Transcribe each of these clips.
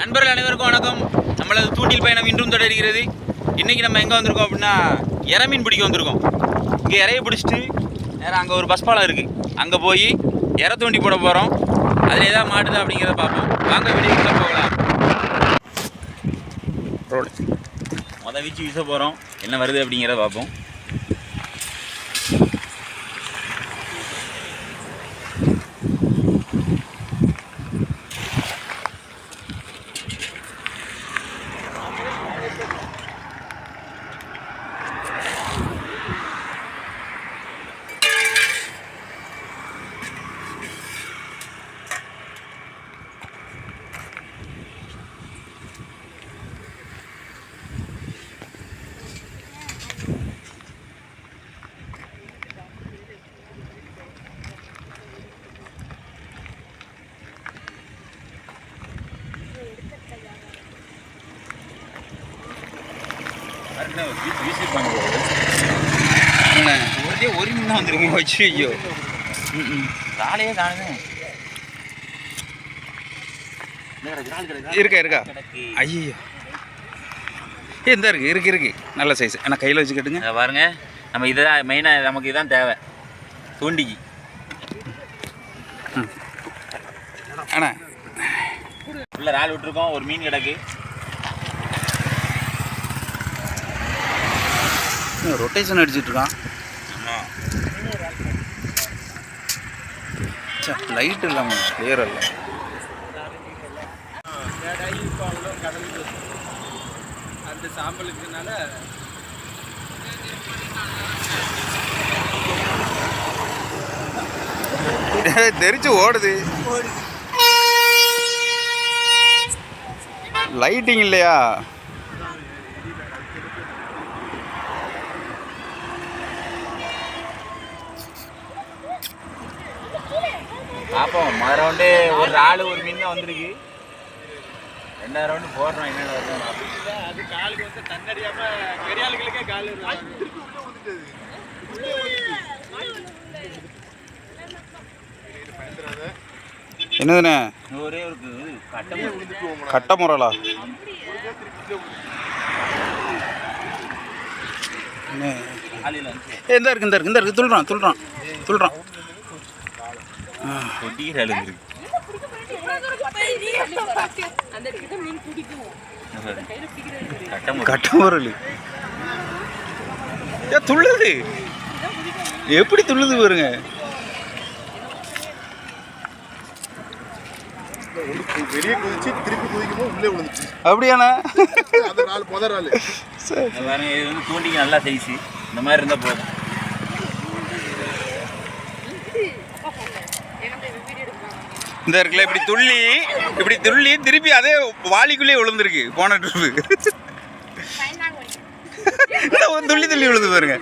நண்பர்கள் அனைவருக்கும் வணக்கம். நம்மளது தூண்டில் பயணம் இன்றும் தொடர்கிறது. இன்னைக்கு நம்ம எங்கே வந்திருக்கோம் அப்படின்னா இறை மீன் பிடிக்க வந்திருக்கோம். இங்கே இறைய பிடிச்சிட்டு நேரம் அங்கே ஒரு பஸ் பாலம் இருக்குது அங்கே போய் இறை தூண்டி போட போகிறோம் அதில் ஏதாவது மாட்டுதா அப்படிங்கிறத பார்ப்போம். வாங்க வீடியோக்குள்ள போகலாம். மொதல் வீச்சு வீச போகிறோம் என்ன வருது அப்படிங்கிறத பார்ப்போம். ஒரே ஒரு மீன் தான் வந்துருக்கு. வச்சு ஐயோ காலையே காணுமே இருக்கா இருக்கா? ஐயோ இந்த இருக்கு இருக்கு இருக்கு. நல்ல சைஸ் ஆனால் கையில் வச்சு கட்டுங்க? இதை பாருங்க. நம்ம இதுதான் மெயினாக நமக்கு இதுதான் தேவை. தூண்டிக்கு. அண்ணா. உள்ள ரால் விட்டுருக்கோம். ஒரு மீன் கிடக்கு. ரொட்டேஷன் அடிச்சிட்டு இருக்கான் லைட் இல்லாமல் கிளியர் இல்லை அந்த சாம்பலுக்குனால தெரிச்சு ஓடுது. லைட்டிங் இல்லையா? பார்ப்போம் மொதல் ரவுண்டு ஒரு ராலு ஒரு மீன் தான் வந்திருக்கு. ரெண்டாவது ரவுண்டு போடுறோம் என்னென்ன. அது காலுக்கு வந்து தண்ணடியாம பெரியாளுகளுக்கே கால் என்னதுண்ணே? ஒரே ஒரு கட்ட முறலா. இந்த இருக்கு இந்த இருக்கு இந்த இருக்கு. துள்ளுறான் துள்ளுறான் துள்ளுறான். கொட்டிக்கிற அழுந்துருக்கு அந்த இடத்துல மீன் பிடிக்கும் கட்டம் கட்ட முரல் ஏ துள்ளுது. எப்படி துள்ளுது பாருங்க. வெளியே குதிச்சு திருப்பி குதிக்கும்போது உள்ளே விழுந்துச்சு அப்படியாண்ணா? அந்த நாள் முத நாள் சரி. தூண்டிக்கு நல்லா சைஸு இந்த மாதிரி இருந்தால் போதும். இந்த இருக்குல்ல இப்படி துள்ளி இப்படி துள்ளி திருப்பி அதே வாளிக்குள்ளே விழுந்திருக்கு போன ட்ரிப்பு துள்ளி துள்ளி விழுந்து பாருங்க.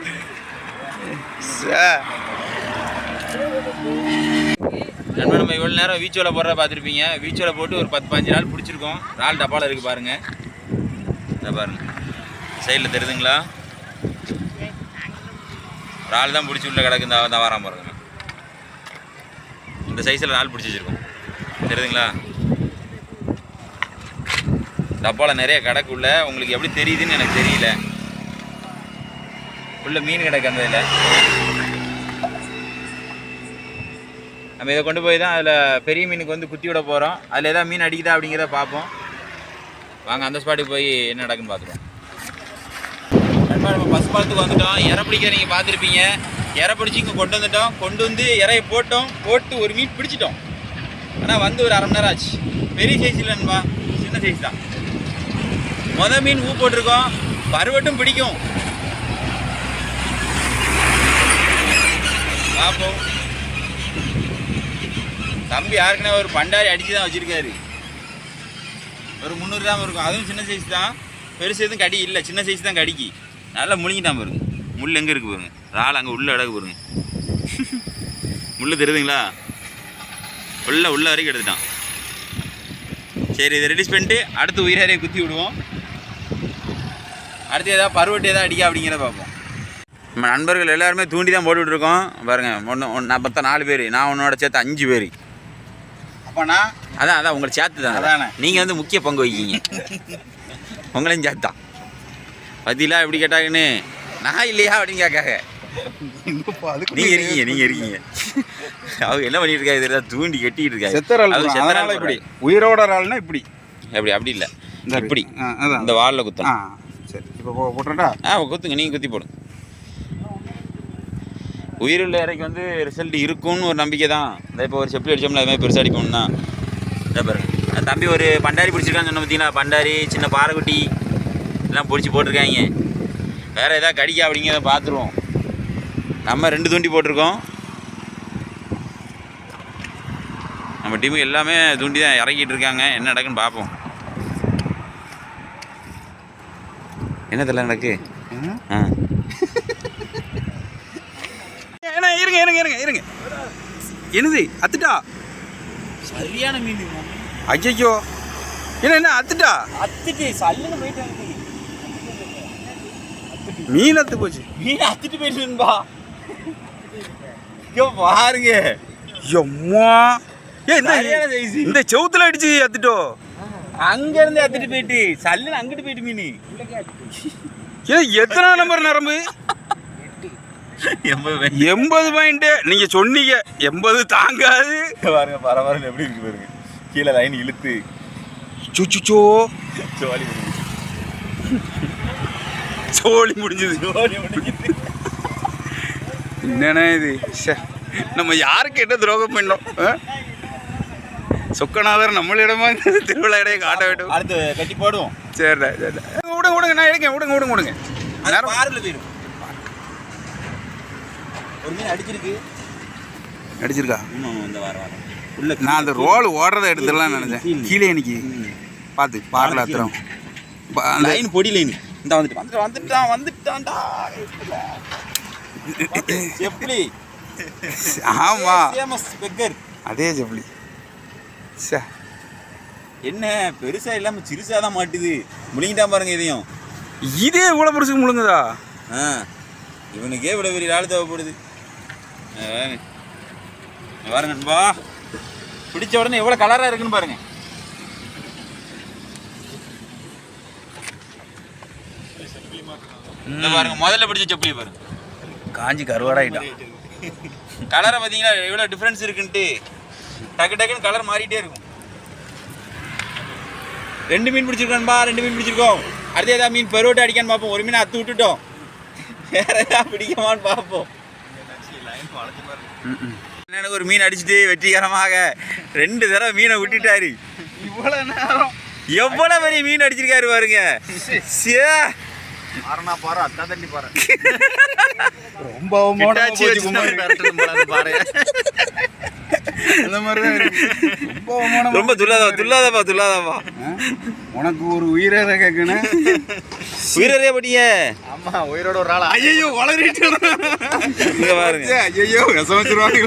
சே. நண்பர் நம்ம இவ்வளோ நேரம் வீச்சோவில் போடுறத பார்த்துருப்பீங்க. வீச்சோல போட்டு ஒரு பத்து பதினஞ்சு நாள் பிடிச்சிருக்கோம். ரால் டப்பாவில் இருக்குது பாருங்கள் இதை பாருங்க. சைடில் தெரியுதுங்களா? ரால் தான் பிடிச்சி உள்ள கிடக்கு. இந்த இந்த வாரம் பாருங்க இந்த சைஸில் நாள் பிடிச்சி வச்சிருக்கோம். தெரியுதுங்களா? டப்பாவில் நிறைய கிடக்கு உள்ள உங்களுக்கு எப்படி தெரியுதுன்னு எனக்கு தெரியல. உள்ள மீன் கிடக்கு அந்த இதில். நம்ம இதை கொண்டு போய் தான் அதில் பெரிய மீனுக்கு வந்து குத்தி விட போகிறோம் அதில் எதாவது மீன் அடிக்குதா அப்படிங்கிறத பார்ப்போம். வாங்க அந்த ஸ்பாட்டுக்கு போய் என்ன நடக்குன்னு பார்த்துருவோம் நம்ம பஸ் பாலத்துக்கு வந்துட்டோம். இறை பிடிக்கிற நீங்கள் பார்த்துருப்பீங்க. இறை பிடிச்சி இங்கே கொண்டு வந்துட்டோம். கொண்டு வந்து இறைய போட்டோம். போட்டு ஒரு மீன் பிடிச்சிட்டோம். ஆனால் வந்து ஒரு அரை மணி நேரம் ஆச்சு. பெரிய சைஸ் இல்லைன்பா சின்ன சைஸ் தான். மொதல் மீன் ஊ போட்டிருக்கோம். பருவட்டும் பிடிக்கும். பார்ப்போம் தம்பி யாருக்குன்னா ஒரு பண்டாரி அடித்து தான் வச்சுருக்காரு. ஒரு முந்நூறு கிராம் இருக்கும். அதுவும் சின்ன சைஸ் தான். பெருசு எதுவும் கடி இல்லை. சின்ன சைஸ் தான் கடிக்கு. நல்லா முழுங்கிட்டான் பாருங்க. முள் எங்கே இருக்குது பாருங்க. ராள் அங்கே உள்ள அடகு பாருங்க. முள் தெரியுதுங்களா? உள்ள உள்ள வரைக்கும் எடுத்துட்டான். சரி இதை ரிலீஸ் பண்ணிட்டு அடுத்து உயிராரையை குத்தி விடுவோம். அடுத்து ஏதாவது பருவட்டு ஏதாவது அடிக்க அப்படிங்கிறத பார்ப்போம். நம்ம நண்பர்கள் எல்லாருமே தூண்டி தான் போட்டுட்ருக்கோம் பாருங்கள் ஒன்று ஒன்று நான் பார்த்தா நாலு பேர். நான் உன்னோட சேர்த்து அஞ்சு பேர். அப்பனா? அதான் அதான் உங்களை சேர்த்து தான். அதானே. நீங்கள் வந்து முக்கிய பங்கு வகிக்கீங்க. உங்களையும் சேர்த்து. தான் பதிலா எப்படி கேட்டாங்கன்னு? நான் இல்லையா அப்படின்னு கேட்காங்க நீங்க இருக்கீங்க நீங்க இருக்கீங்க. அவங்க என்ன பண்ணிட்டு இருக்காங்க? தெரியல தூண்டி கட்டிட்டு இருக்காங்க. செத்தரால் இப்படி. உயிரோட ஆள்னா இப்படி. அப்படி அப்படி இல்லை. இப்படி. இந்த வாலில் சரி. இப்போ ஆ குத்துங்க. நீங்கள் குத்தி போடுங்க. உயிருள்ள இறைக்கு வந்து ரிசல்ட் இருக்கும்னு ஒரு நம்பிக்கை தான். இந்த இப்போ ஒரு செப்பி அடிச்சோம்ல அது மாதிரி பெருசாக அடிப்போம்னா இந்த பாருங்க தம்பி ஒரு பண்டாரி பிடிச்சிருக்கான்னு சொன்ன பார்த்தீங்களா? பண்டாரி சின்ன பாறைக்குட்டி. எல்லாம் பிடிச்சி போட்டிருக்காங்க. வேறு எதாவது கடிக்கா அப்படிங்கிறத பார்த்துருவோம். நம்ம ரெண்டு தூண்டி போட்டிருக்கோம். நம்ம டீமு எல்லாமே தூண்டி தான் இறக்கிட்டு இருக்காங்க. என்ன நடக்குன்னு பார்ப்போம். என்ன தெரியல நடக்கு? ஆ. இருங்க இருங்க இருங்க இருங்க. என்னது? அத்துட்டா? சரியான மீன் ஐயோ என்ன என்ன அத்துட்டா? அத்துட்டு சல்லுன்னு போயிட்டு வந்து மீன் அத்து போச்சு. மீன் அத்துட்டு போயிட்டுன்பா இங்க பாருங்க. எம்மா. ஏ இந்த. இந்த செவுத்துல அடிச்சு அத்துட்டோ அங்க இருந்து அத்துட்டு போயிட்டு சல்லுன்னு அங்கிட்டு போயிட்டு மீன். ஏ எத்தனை நம்பர் நரம்பு? எண்பது பாயிண்ட் நீங்க சொன்னீங்க எண்பது தாங்காது. பாருங்க பரவாயில்ல எப்படி இருக்கு பாருங்க. கீழே லைன் இழுத்து. சுச்சுச்சோ ஜோலி சோழி முடிஞ்சது. என்னண்ணா இது. நம்ம யாருக்கு என்ன துரோகம் பண்ணோம்? சொக்கநாதர் நம்மளிடமா இந்த திருவிழா இடையே காட்ட வேண்டும். அடுத்து கட்டி போடுவோம். சரிடா சரிடா விடுங்க விடுங்க நான் எடுங்க விடுங்க விடுங்க விடுங்க. நேரம். பாருல போயிடும் ஒரு மீன் அடிச்சிருக்கு. அடிச்சிருக்கா? இந்த வாரம் வாரம் உள்ள நான் அந்த ரோல் ஓடுறத எடுத்துடலாம் நினைச்சேன். கீழே இன்னைக்கு. பார்த்து பாரில் அத்துறோம் அந்த லைன் பொடி லைன் இந்த வந்துட்டு வந்துட்டு வந்துட்டான் வந்துட்டான்டா. எப்படி ஆமா. Famous beggar. அதே ஜப்ளி சே என்ன பெருசா இல்லாம சிறுசா தான் மாட்டுது. முழுங்கிட்டான் பாருங்க இதையும். இதே இவ்வளோ பெருசுக்கு முழுங்குதா? ஆ இவனுக்கே இவ்வளோ பெரிய ஆள் தேவைப்படுது. பாருங்க நண்பா. பிடிச்ச உடனே எவ்வளோ கலராக இருக்குன்னு பாருங்க. பாருங்க முதல்ல பிடிச்ச செப்பலி பாருங்க. காஞ்சி கருவாடாயிட்டான். கலரை பார்த்தீங்களா எவ்வளோ டிஃப்ரென்ஸ் இருக்குன்ட்டு டக்கு டக்குன்னு கலர் மாறிட்டே இருக்கும். ரெண்டு மீன் பிடிச்சிருக்கோன்பா ரெண்டு மீன் பிடிச்சிருக்கோம். அடுத்து ஏதாவது மீன் பெருவட்டை அடிக்கான்னு பார்ப்போம். ஒரு மீனை அத்து விட்டுட்டோம். வேற ஏதாவது பிடிக்குமான்னு பார்ப்போம். எனக்கு ஒரு மீன் அடிச்சுட்டு வெற்றிகரமாக ரெண்டு தடவை மீனை விட்டுட்டாரு. இவ்வளோ நேரம். எவ்வளவு பெரிய மீன் அடிச்சிருக்காரு பாருங்க. சே. பாருனா பாரு அத்தா தண்ணி பாரு. ரொம்ப வச்சு அந்த மாதிரி ரொம்ப ரொம்ப துல்லாதா துல்லாதப்பா துல்லாதப்பா? உனக்கு ஒரு உயிரை கேட்கணும் உயிரறிய படிய ஆமா உயிரோட ஒரு ஆளா? ஐயோ வளரிட்டு இங்க பாருங்க. ஐயோ. விஷம் வச்சிருவாங்க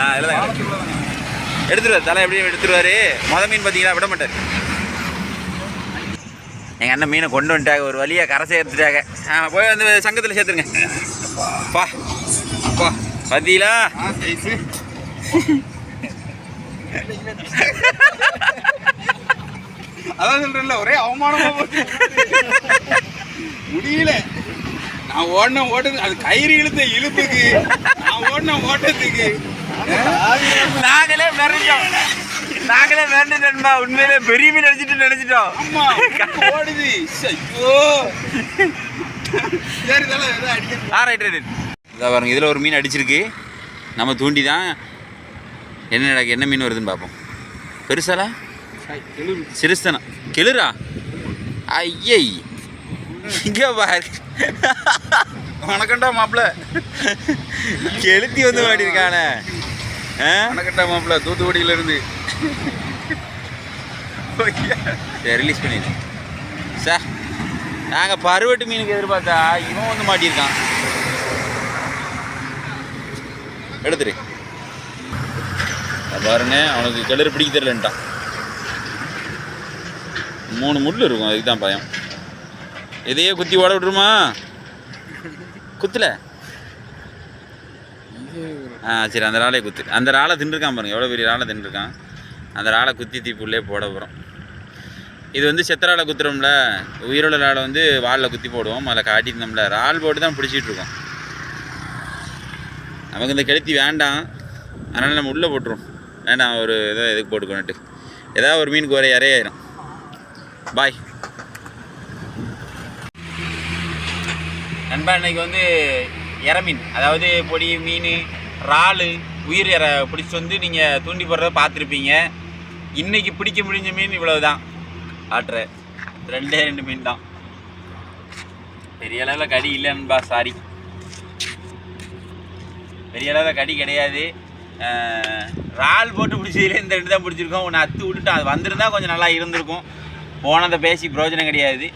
ஆ இல்லைதான் எடுத்துருவார். தலை எப்படியும் எடுத்துருவார். மத மீன் பார்த்தீங்களா? விட மாட்டார். எங்கள் அண்ணன் மீனை கொண்டு வந்துட்டாங்க. ஒரு வழியாக கரை சேர்த்துட்டாங்க. ஆ போய் வந்து சங்கத்தில் சேர்த்துருங்க. பா பா. பார்த்தீங்களா அதான் சொல்றேன்ல ஒரே அவமானமா போச்சு. முடியல. நான் ஓடின ஓட்டது அது கயிறு இழுத்த இழுப்புக்கு. நான் ஓடின ஓட்டத்துக்கு. நாங்களே மிரண்டோம் நாங்களே மிரண்டுட்டோம்மா உண்மையிலே பெரிய மீன் அடிச்சிட்டு நினைச்சிட்டோம். ஓடுது. ஐயோ. சரி தலை எதாவது அடிக்க ஆ ரைட் ரைட் இதை பாருங்க இதில் ஒரு மீன் அடிச்சிருக்கு. நம்ம தூண்டி தான் என்ன என்ன மீன் வருதுன்னு பார்ப்போம். பெருசாலா? சிறுஸ்தானா கெளுரா ஐயை. இங்கே பாரு. வணக்கம்டா மாப்பிள்ள கெளுத்தி வந்து மாட்டிருக்கானே ஆ? வணக்கம்டா மாப்பிள்ள தூத்துக்குடியில இருந்து சரி ரிலீஸ் பண்ணிடு. சார் நாங்கள் பருவட்டு மீனுக்கு எதிர்பார்த்தா இவன் வந்து மாட்டியிருக்கான். எடுத்துரு. பாருங்க அவனுக்கு கிளறு பிடிக்க தெரியலன்ட்டான். மூணு முள் இருக்கும் அதுக்கு தான் பயம். இதையே குத்தி ஓட விட்டுருமா? குத்துல? ஆ சரி அந்த இறாலே குத்து அந்த இறாலை தின்றுருக்கான் பாருங்க. எவ்வளோ பெரிய ராலை தின்றுருக்கான் அந்த இறாலை குத்தி தீப்புள்ளே போட போகிறோம் இது வந்து செத்தராலை குத்துறோம்ல. உயிரோட இறாலை வந்து வாலில் குத்தி போடுவோம். அதில் காட்டியிருந்தோம்ல. இறால் போட்டு தான் பிடிச்சிட்டு இருக்கோம். நமக்கு இந்த கெளுத்தி வேண்டாம். அதனால் நம்ம உள்ளே போட்டுருவோம். வேண்டாம் ஒரு இதை இதுக்கு போட்டுக்கோன்ட்டு ஏதாவது ஒரு மீனுக்கு ஒரு இறையாயிரும் பாய் நண்பா இன்னைக்கு வந்து இற மீன். அதாவது பொடி மீன் இறால் உயிர் இற பிடிச்சி வந்து நீங்கள் தூண்டி போடுறத பார்த்துருப்பீங்க. இன்றைக்கி பிடிக்க முடிஞ்ச மீன் இவ்வளவு தான் ஆட்டுற ரெண்டே ரெண்டு மீன் தான். பெரிய அளவில் கடி இல்லைன்பா சாரி பெரிய அளவில் கடி கிடையாது. இறால் போட்டு பிடிச்சதுல இந்த ரெண்டு தான் பிடிச்சிருக்கோம். ஒன்று அத்து விட்டுட்டு அது வந்திருந்தா கொஞ்சம் நல்லா இருந்திருக்கும். போனதை பேசி பிரயோஜனம் கிடையாது.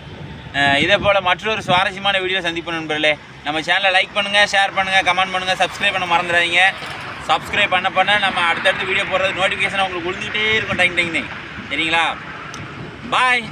இதே போல் மற்றொரு சுவாரஸ்யமான வீடியோ சந்திப்போம் நண்பர்களே. நம்ம சேனலை லைக் பண்ணுங்கள் ஷேர் பண்ணுங்கள் கமெண்ட் பண்ணுங்கள் சப்ஸ்கிரைப் பண்ண மறந்துடாதீங்க. சப்ஸ்கிரைப் பண்ண பண்ண நம்ம அடுத்தடுத்து வீடியோ போடுறது நோட்டிஃபிகேஷன் உங்களுக்கு விழுந்துகிட்டே இருக்கும். டைம் டைம் சரிங்களா? பாய்